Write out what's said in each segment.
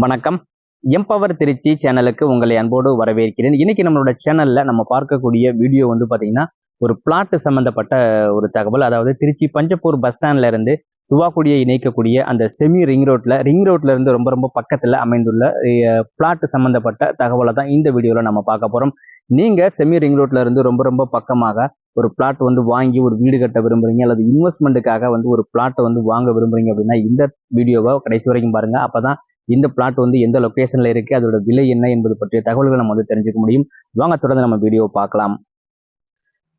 வணக்கம். எம்பவர் திருச்சி சேனலுக்கு உங்களை அன்போடு வரவேற்கிறேன். இன்னைக்கு நம்மளோட சேனல்ல நம்ம பார்க்கக்கூடிய வீடியோ வந்து பாத்தீங்கன்னா ஒரு பிளாட் சம்பந்தப்பட்ட ஒரு தகவல். அதாவது திருச்சி பஞ்சப்பூர் பஸ் ஸ்டாண்ட்ல இருந்து துவாக்குடியை இணைக்கக்கூடிய அந்த செமி ரிங் ரோட்ல ரிங் ரோட்ல இருந்து ரொம்ப ரொம்ப பக்கத்துல அமைந்துள்ள பிளாட் சம்பந்தப்பட்ட தகவலை தான் இந்த வீடியோல நம்ம பார்க்க போறோம். நீங்க செமி ரிங் ரோட்ல இருந்து ரொம்ப ரொம்ப பக்கமாக ஒரு பிளாட் வந்து வாங்கி ஒரு வீடு கட்ட விரும்புறீங்க அல்லது இன்வெஸ்ட்மெண்ட்டுக்காக வந்து ஒரு பிளாட்டை வந்து வாங்க விரும்புறீங்க அப்படின்னா இந்த வீடியோவை கடைசி வரைக்கும் பாருங்க. அப்பதான் இந்த பிளாட் வந்து எந்த லொக்கேஷனில் இருக்குது அதோட விலை என்ன என்பது பற்றிய தகவல்கள் நம்ம வந்து தெரிஞ்சுக்க முடியும். வாங்க தொடர்ந்து நம்ம வீடியோ பார்க்கலாம்.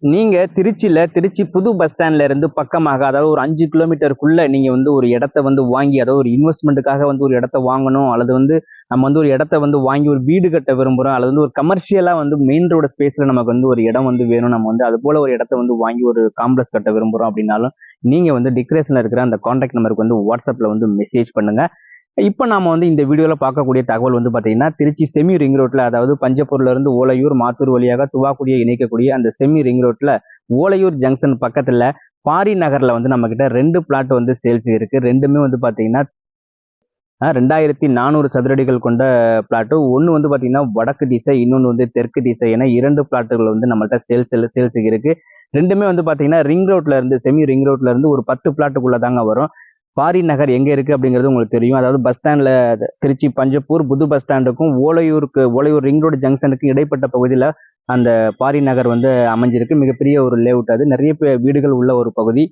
நீங்கள் திருச்சியில் திருச்சி புது பஸ் ஸ்டாண்ட்ல இருந்து பக்கமாக அதாவது ஒரு அஞ்சு கிலோமீட்டருக்குள்ளே நீங்கள் வந்து ஒரு இடத்த வந்து வாங்கி அதாவது ஒரு இன்வெஸ்ட்மெண்ட்டுக்காக வந்து ஒரு இடத்த வாங்கணும் அல்லது வந்து நம்ம வந்து ஒரு இடத்த வந்து வாங்கி ஒரு வீடு கட்ட விரும்புகிறோம் அல்லது வந்து ஒரு கமர்ஷியலாக வந்து மெயின் ரோட ஸ்பேஸில் நமக்கு வந்து ஒரு இடம் வந்து வேணும் நம்ம வந்து அது போல் ஒரு இடத்த வந்து வாங்கி ஒரு காம்ப்ளெக்ஸ் கட்ட விரும்புகிறோம் அப்படின்னாலும் நீங்கள் வந்து டிக்ரேஷனில் இருக்கிற அந்த காண்டாக்ட் நம்பருக்கு வந்து வாட்ஸ்அப்பில் வந்து மெசேஜ் பண்ணுங்கள் இப்போ நாம வந்து இந்த வீடியோவில் பார்க்கக்கூடிய தகவல் வந்து பார்த்தீங்கன்னா திருச்சி செமி ரிங் ரோட்டில் அதாவது பஞ்சப்பூர்லேருந்து ஓலையூர் மாத்தூர் வழியாக துவாக்குடியை இணைக்கக்கூடிய அந்த செமி ரிங் ரோட்டில் ஓலையூர் ஜங்ஷன் பக்கத்தில் பாரி நகரில் வந்து நம்ம கிட்ட ரெண்டு பிளாட் வந்து சேல்ஸ் இருக்கு. ரெண்டுமே வந்து பார்த்தீங்கன்னா ரெண்டாயிரத்தி நானூறு சதுரடிகள் கொண்ட பிளாட்டு ஒன்று வந்து பார்த்தீங்கன்னா வடக்கு திசை இன்னொன்று வந்து தெற்கு திசை என இரண்டு பிளாட்டுகள் வந்து நம்மள்கிட்ட சேல்ஸ் சேல்ஸுக்கு இருக்கு. ரெண்டுமே வந்து பார்த்தீங்கன்னா ரிங் ரோட்ல இருந்து செமி ரிங் ரோட்ல இருந்து ஒரு பத்து பிளாட்டுக்குள்ள தாங்க வரும். பாரி நகர் எங்கே இருக்குது அப்படிங்கிறது உங்களுக்கு தெரியும். அதாவது பஸ் ஸ்டாண்டில் திருச்சி பஞ்சப்பூர் புது பஸ் ஸ்டாண்டுக்கும் ஓலையூருக்கு ஓலையூர் ரிங் ரோடு ஜங்ஷனுக்கு இடைப்பட்ட பகுதியில் அந்த பாரி நகர் வந்து அமைஞ்சிருக்கு. மிகப்பெரிய ஒரு லேஅவுட் அது. நிறைய வீடுகள் உள்ள ஒரு பகுதி.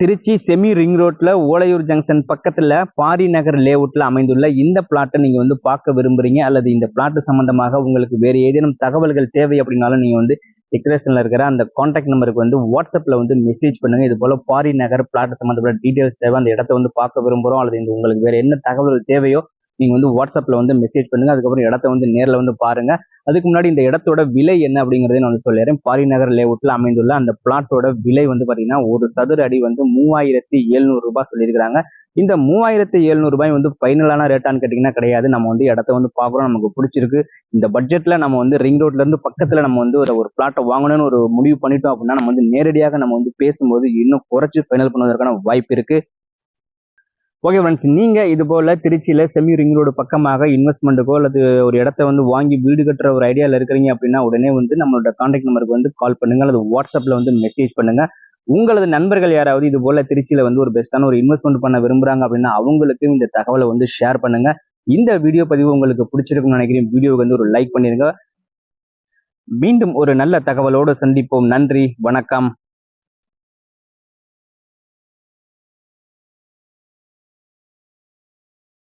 திருச்சி செமி ரிங் ரோட்டில் ஓலையூர் ஜங்ஷன் பக்கத்தில் பாரி நகர் லேவுட்டில் அமைந்துள்ள இந்த பிளாட்டை நீங்கள் வந்து பார்க்க விரும்புகிறீங்க அல்லது இந்த பிளாட்டு சம்பந்தமாக உங்களுக்கு வேறு ஏதேனும் தகவல்கள் தேவை அப்படின்னாலும் நீங்கள் வந்து டிக்ரேஷனில் இருக்கிற அந்த காண்டாக்ட் நம்பருக்கு வந்து வாட்ஸ்அப்பில் வந்து மெசேஜ் பண்ணுங்கள் இது போல் பாரி நகர் பிளாட் சம்மந்தப்பட்ட டீட்டெயில்ஸ் தேவை. அந்த இடத்த வந்து பார்க்க விரும்புகிறோம் அல்லது இந்த உங்களுக்கு வேறு என்ன தகவல் தேவையோ நீங்கள் வந்து வாட்ஸ்அப்பில் வந்து மெசேஜ் பண்ணுங்கள் அதுக்கப்புறம் இடத்த வந்து நேரில் வந்து பாருங்கள் அதுக்கு முன்னாடி இந்த இடத்தோட விலை என்ன அப்படிங்கறதை நான் வந்து சொல்லிடுறேன். பாரிநகர் லேஅவுட்ல அமைந்துள்ள அந்த பிளாட்டோட விலை வந்து பாத்தீங்கன்னா ஒரு சதுர அடி வந்து மூவாயிரத்தி எழுநூறு ரூபாய் சொல்லியிருக்காங்க இந்த மூவாயிரத்தி எழுநூறு ரூபாய் வந்து ஃபைனலான ரேட்டான்னு கேட்டிங்கன்னா கிடையாது. நம்ம வந்து இடத்த வந்து பார்க்குறோம். நமக்கு பிடிச்சிருக்கு. இந்த பட்ஜெட்ல நம்ம வந்து ரிங் ரோட்ல இருந்து பக்கத்துல நம்ம வந்து ஒரு ஒரு பிளாட்டை வாங்கணும்னு ஒரு முடிவு பண்ணிட்டோம் அப்படின்னா நம்ம வந்து நேரடியாக நம்ம வந்து பேசும்போது இன்னும் குறைச்சு ஃபைனல் பண்ணுவதற்கான வாய்ப்பு இருக்கு. ஓகே ஃப்ரெண்ட்ஸ் நீங்கள் இது போல் திருச்சியில் செமி ரிங் ரோடு பக்கமாக இன்வெஸ்ட்மெண்ட்டுக்கோ அல்லது ஒரு இடத்த வந்து வாங்கி வீடு கட்டுற ஒரு ஐடியாவில் இருக்கிறீங்க அப்படின்னா உடனே வந்து நம்மளோட காண்டாக்ட் நம்பருக்கு வந்து கால் பண்ணுங்கள் அல்லது வாட்ஸ்அப்பில் வந்து மெசேஜ் பண்ணுங்கள் உங்களது நண்பர்கள் யாராவது இது போல் திருச்சியில் வந்து ஒரு பெஸ்ட்டான ஒரு இன்வெஸ்ட்மெண்ட் பண்ண விரும்புகிறாங்க அப்படின்னா அவங்களுக்கு இந்த தகவலை வந்து ஷேர் பண்ணுங்கள் இந்த வீடியோ பதிவு உங்களுக்கு பிடிச்சிருக்குன்னு நினைக்கிறேன். வீடியோவுக்கு வந்து ஒரு லைக் பண்ணிடுங்க மீண்டும் ஒரு நல்ல தகவலோடு சந்திப்போம். நன்றி. வணக்கம்.